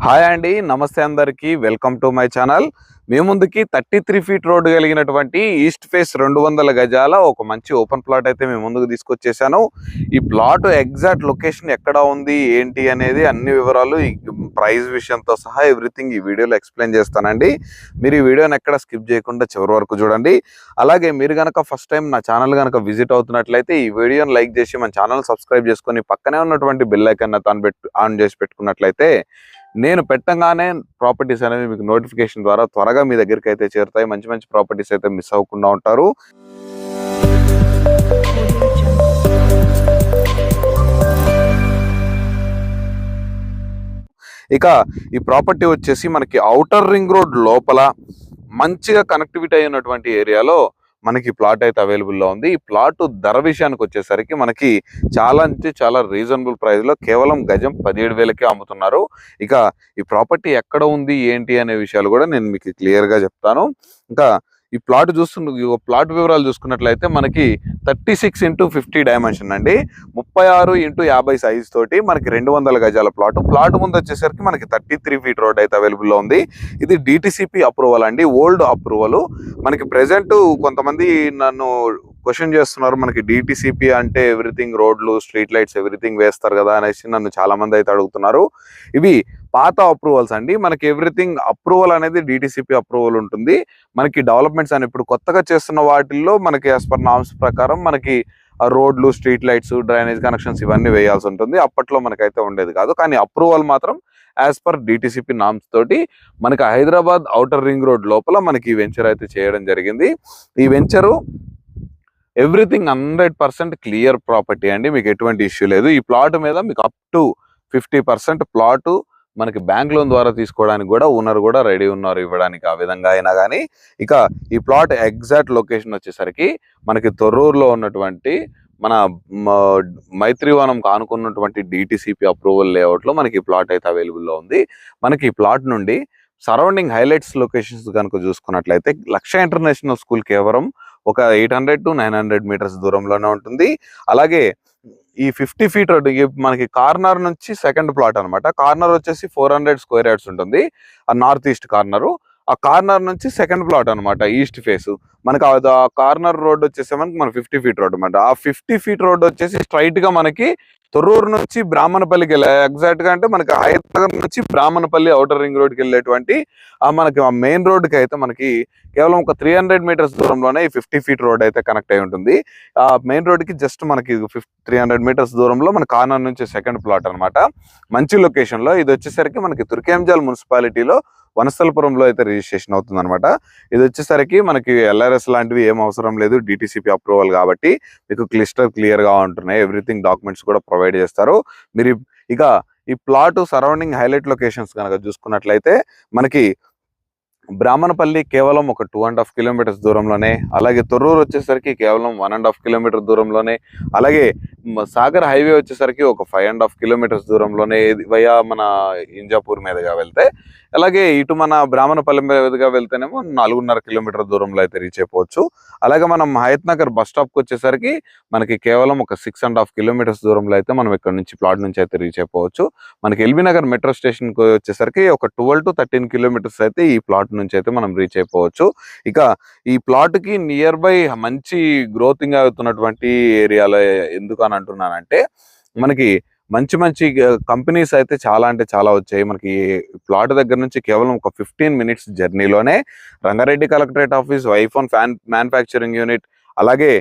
Hi అండి నమస్తే అందరికి. Welcome to my channel. మీ ముందుకి థర్టీ త్రీ ఫీట్ రోడ్డు కలిగినటువంటి ఈస్ట్ ఫేస్ రెండు వందల గజాల ఒక మంచి ఓపెన్ ప్లాట్ అయితే మేము ముందుకు తీసుకొచ్చేసాను. ఈ ప్లాట్ ఎగ్జాక్ట్ లొకేషన్ ఎక్కడ ఉంది ఏంటి అనేది అన్ని వివరాలు ఈ ప్రైస్ విషయంతో సహా ఎవ్రీథింగ్ ఈ వీడియోలో ఎక్స్ప్లెయిన్ చేస్తానండి. మీరు ఈ వీడియోని ఎక్కడ స్కిప్ చేయకుండా చివరి వరకు చూడండి. అలాగే మీరు కనుక ఫస్ట్ టైం నా ఛానల్ కనుక విజిట్ అవుతున్నట్లయితే ఈ వీడియోని లైక్ చేసి మన ఛానల్ సబ్స్క్రైబ్ చేసుకొని పక్కనే ఉన్నటువంటి బెల్ ఐకన్ ఆన్ పెట్టు ఆన్ చేసి పెట్టుకున్నట్లయితే నేను పెట్టంగానే ప్రాపర్టీస్ అనేవి మీకు నోటిఫికేషన్ ద్వారా త్వరగా మీ దగ్గరికి అయితే చేరుతాయి. మంచి మంచి ప్రాపర్టీస్ అయితే మిస్ అవ్వకుండా ఉంటారు. ఇక ఈ ప్రాపర్టీ వచ్చేసి మనకి ఔటర్ రింగ్ రోడ్ లోపల మంచిగా కనెక్టివిటీ అయినటువంటి ఏరియాలో మనకి ప్లాట్ అయితే అవైలబుల్లో ఉంది. ఈ ప్లాట్ ధర విషయానికి వచ్చేసరికి మనకి చాలా అంటే చాలా రీజనబుల్ ప్రైస్లో కేవలం గజం పదిహేడు వేలకే అమ్ముతున్నారు. ఇక ఈ ప్రాపర్టీ ఎక్కడ ఉంది ఏంటి అనే విషయాలు కూడా నేను మీకు క్లియర్గా చెప్తాను. ఇంకా ఈ ప్లాట్ చూస్తున్న ప్లాట్ వివరాలు చూసుకున్నట్లయితే మనకి thirty six into fifty dimension అండి. ముప్పై ఆరు ఇంటూ యాభై సైజ్ తోటి మనకి రెండు వందల గజాల ప్లాట్. ప్లాట్ ముందు వచ్చేసరికి మనకి థర్టీ త్రీ ఫీట్ రోడ్ అయితే అవైలబుల్లో ఉంది. ఇది డిటిసిపి అప్రూవల్ అండి. ఓల్డ్ అప్రూవల్ మనకి ప్రెసెంట్ కొంతమంది నన్ను క్వశ్చన్ చేస్తున్నారు మనకి డిటిసిపి అంటే ఎవ్రీథింగ్ రోడ్లు స్ట్రీట్ లైట్స్ ఎవ్రీథింగ్ వేస్తారు కదా అనేసి నన్ను చాలా మంది అయితే అడుగుతున్నారు. ఇవి పాత అప్రూవల్స్ అండి. మనకి ఎవ్రీథింగ్ అప్రూవల్ అనేది డిటిసిపి అప్రూవల్ ఉంటుంది. మనకి డెవలప్మెంట్స్ అని ఇప్పుడు కొత్తగా చేస్తున్న వాటిల్లో మనకి యాజ్ పర్ నామ్స్ ప్రకారం మనకి రోడ్లు స్ట్రీట్ లైట్స్ డ్రైనేజ్ కనెక్షన్స్ ఇవన్నీ వేయాల్సి ఉంటుంది. అప్పట్లో మనకైతే ఉండేది కాదు. కానీ అప్రూవల్ మాత్రం యాజ్ పర్ డిటిసిపి నామ్స్ తోటి మనకి హైదరాబాద్ ఔటర్ రింగ్ రోడ్ లోపల మనకి ఈ వెంచర్ అయితే చేయడం జరిగింది. ఈ venture everything hundred percent clear property అండి. మీకు ఎటువంటి ఇష్యూ లేదు. ఈ ప్లాట్ మీద మీకు up to fifty percent plot మనకి బ్యాంక్ లోన్ ద్వారా తీసుకోవడానికి కూడా ఓనర్ కూడా రెడీ ఉన్నారు ఇవ్వడానికి ఆ విధంగా అయినా కానీ ఇక ఈ ప్లాట్ ఎగ్జాక్ట్ లొకేషన్ వచ్చేసరికి మనకి తొర్రూరులో ఉన్నటువంటి మన మైత్రివనం కానుకున్నటువంటి డిటిసిపి అప్రూవల్ లేఅవుట్లో మనకి ఈ ప్లాట్ అయితే అవైలబుల్లో ఉంది. మనకి ఈ ప్లాట్ నుండి సరౌండింగ్ హైలైట్స్ లొకేషన్స్ కనుక చూసుకున్నట్లయితే లక్ష ఇంటర్నేషనల్ స్కూల్ కేవలం ఒక eight hundred to nine hundred metres దూరంలోనే ఉంటుంది. అలాగే ఈ ఫిఫ్టీ ఫీట్ రోడ్ ఈ మనకి కార్నర్ నుంచి సెకండ్ ప్లాట్ అనమాట కార్నర్ వచ్చేసి ఫోర్ హండ్రెడ్ స్క్వేర్ యార్డ్స్ ఉంటుంది. ఆ నార్త్ ఈస్ట్ కార్నర్. ఆ కార్నర్ నుంచి సెకండ్ ప్లాట్ అన్నమాట ఈస్ట్ ఫేస్. మనకి ఆ కార్నర్ రోడ్ వచ్చేసి మనకి మన ఫిఫ్టీ ఫీట్ రోడ్ అన్నమాట. ఆ ఫిఫ్టీ ఫీట్ రోడ్ వచ్చేసి స్ట్రైట్గా మనకి తొర్రూరు నుంచి బ్రాహ్మణపల్లికి వెళ్ళే ఎగ్జాక్ట్గా అంటే మనకి హైదరాబాద్ నుంచి బ్రాహ్మణపల్లి ఔటర్ రింగ్ రోడ్కి వెళ్ళేటువంటి ఆ మనకి ఆ మెయిన్ రోడ్కి అయితే మనకి కేవలం ఒక త్రీ హండ్రెడ్ మీటర్స్ దూరంలోనే ఈ ఫిఫ్టీ ఫీట్ రోడ్ అయితే కనెక్ట్ అయి ఉంటుంది. ఆ మెయిన్ రోడ్కి జస్ట్ మనకి ఫిఫ్టీ త్రీ హండ్రెడ్ మీటర్స్ దూరంలో మన కార్నర్ నుంచి సెకండ్ ప్లాట్ అన్నమాట. మంచి లొకేషన్లో ఇది వచ్చేసరికి మనకి తుర్కేంజాల్ మున్సిపాలిటీలో వనస్థలపురంలో అయితే రిజిస్ట్రేషన్ అవుతుంది అనమాట ఇది వచ్చేసరికి మనకి ఎల్ఆర్ఎస్ లాంటివి ఏం అవసరం లేదు. డిటిసిపి అప్రూవల్ కాబట్టి మీకు క్లిస్టర్ క్లియర్గా ఉంటున్నాయి. ఎవ్రీథింగ్ డాక్యుమెంట్స్ కూడా ప్రొవైడ్ చేస్తారు. మీరు ఇక ఈ ప్లాట్ సరౌండింగ్ హైలైట్ లొకేషన్స్ కనుక చూసుకున్నట్లయితే మనకి బ్రాహ్మణపల్లి కేవలం ఒక టూ అండ్ హాఫ్ కిలోమీటర్స్ దూరంలోనే అలాగే తొర్రూరు వచ్చేసరికి కేవలం వన్ అండ్ హాఫ్ కిలోమీటర్ దూరంలోనే అలాగే సాగర్ హైవే వచ్చేసరికి ఒక ఫైవ్ అండ్ హాఫ్ కిలోమీటర్స్ దూరంలోనే వయా మన ఇంజాపూర్ మీదుగా వెళ్తే అలాగే ఇటు మన బ్రాహ్మణపల్లి మీదుగా వెళ్తేనేమో నాలుగున్నర కిలోమీటర్ దూరంలో అయితే రీచ్ అయిపోవచ్చు. అలాగే మనం హయత్ నగర్ బస్ స్టాప్కి వచ్చేసరికి మనకి కేవలం ఒక సిక్స్ అండ్ హాఫ్ కిలోమీటర్స్ దూరంలో అయితే మనం ఇక్కడ నుంచి ప్లాట్ నుంచి అయితే రీచ్ అయిపోవచ్చు. మనకి ఎల్బీ నగర్ మెట్రో స్టేషన్కి వచ్చేసరికి ఒక ట్వెల్వ్ టు థర్టీన్ కిలోమీటర్స్ అయితే ఈ ప్లాట్ నుంచి అయితే మనం రీచ్ అయిపోవచ్చు. ఇక ఈ ప్లాట్కి నియర్ బై మంచి గ్రోతింగ్ అవుతున్నటువంటి ఏరియాలో ఎందుకు అని అంటున్నానంటే మనకి మంచి మంచి కంపెనీస్ అయితే చాలా అంటే చాలా వచ్చాయి. మనకి ప్లాట్ దగ్గర నుంచి కేవలం ఒక fifteen minutes జర్నీలోనే Rangareddy collectorate office iPhone fan manufacturing unit అలాగే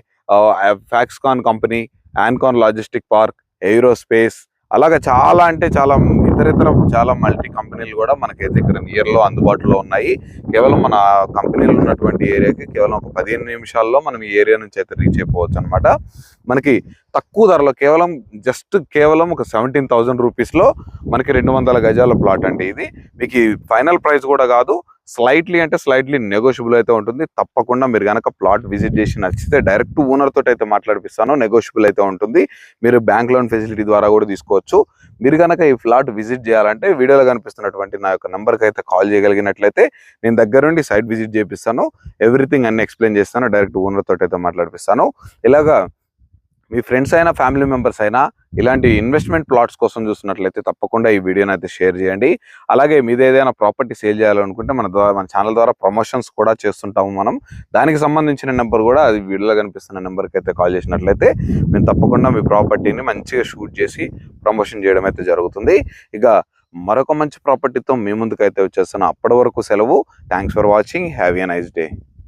ఫ్యాక్స్కాన్ కంపెనీ ఆన్కాన్ లాజిస్టిక్ పార్క్ ఏరోస్పేస్ అలాగే చాలా అంటే చాలా ఇతరితర చాలా మల్టీ కంపెనీలు కూడా మనకైతే ఇక్కడ నియర్లో అందుబాటులో ఉన్నాయి. కేవలం మన కంపెనీలు ఉన్నటువంటి ఏరియాకి కేవలం ఒక పదిహేను నిమిషాల్లో మనం ఈ ఏరియా నుంచి అయితే రీచ్ అయిపోవచ్చు అనమాట మనకి తక్కువ ధరలో కేవలం జస్ట్ కేవలం ఒక సెవెంటీన్ థౌజండ్ రూపీస్లో మనకి రెండు వందల గజాల ప్లాట్ అండి ఇది. మీకు ఫైనల్ ప్రైస్ కూడా కాదు. స్లైట్లీ అంటే స్లైట్లీ నెగోషియబుల్ అయితే ఉంటుంది. తప్పకుండా మీరు కనుక ప్లాట్ విజిట్ చేసి నచ్చితే డైరెక్ట్ ఓనర్ తోటి అయితే మాట్లాడిపిస్తాను. నెగోషియబుల్ అయితే ఉంటుంది. మీరు బ్యాంక్ లోన్ ఫెసిలిటీ ద్వారా కూడా తీసుకోవచ్చు. మీరు కనుక ఈ ఫ్లాట్ విజిట్ చేయాలంటే వీడియోలో కనిపిస్తున్నటువంటి నా యొక్క నెంబర్కి అయితే కాల్ చేయగలిగినట్లయితే నేను దగ్గర నుండి సైట్ విజిట్ చేపిస్తాను. ఎవ్రీథింగ్ అన్ని ఎక్స్ప్లెయిన్ చేస్తాను. డైరెక్ట్ ఓనర్ తోటి అయితే మాట్లాడిపిస్తాను. ఇలాగా మీ ఫ్రెండ్స్ అయినా ఫ్యామిలీ మెంబర్స్ అయినా ఇలాంటి ఇన్వెస్ట్మెంట్ ప్లాట్స్ కోసం చూస్తున్నట్లయితే తప్పకుండా ఈ వీడియోని అయితే షేర్ చేయండి. అలాగే మీద ఏదైనా ప్రాపర్టీ సేల్ చేయాలనుకుంటే మన ద్వారా మన ఛానల్ ద్వారా ప్రమోషన్స్ కూడా చేస్తుంటాము మనం. దానికి సంబంధించిన నెంబర్ కూడా అది వీడియోలో కనిపిస్తున్న నెంబర్కి అయితే కాల్ చేసినట్లయితే మేము తప్పకుండా మీ ప్రాపర్టీని మంచిగా షూట్ చేసి ప్రమోషన్ చేయడం అయితే జరుగుతుంది. ఇక మరొక మంచి ప్రాపర్టీతో మీ ముందుకైతే వచ్చేస్తున్న అప్పటి వరకు సెలవు. Thanks for watching have a nice day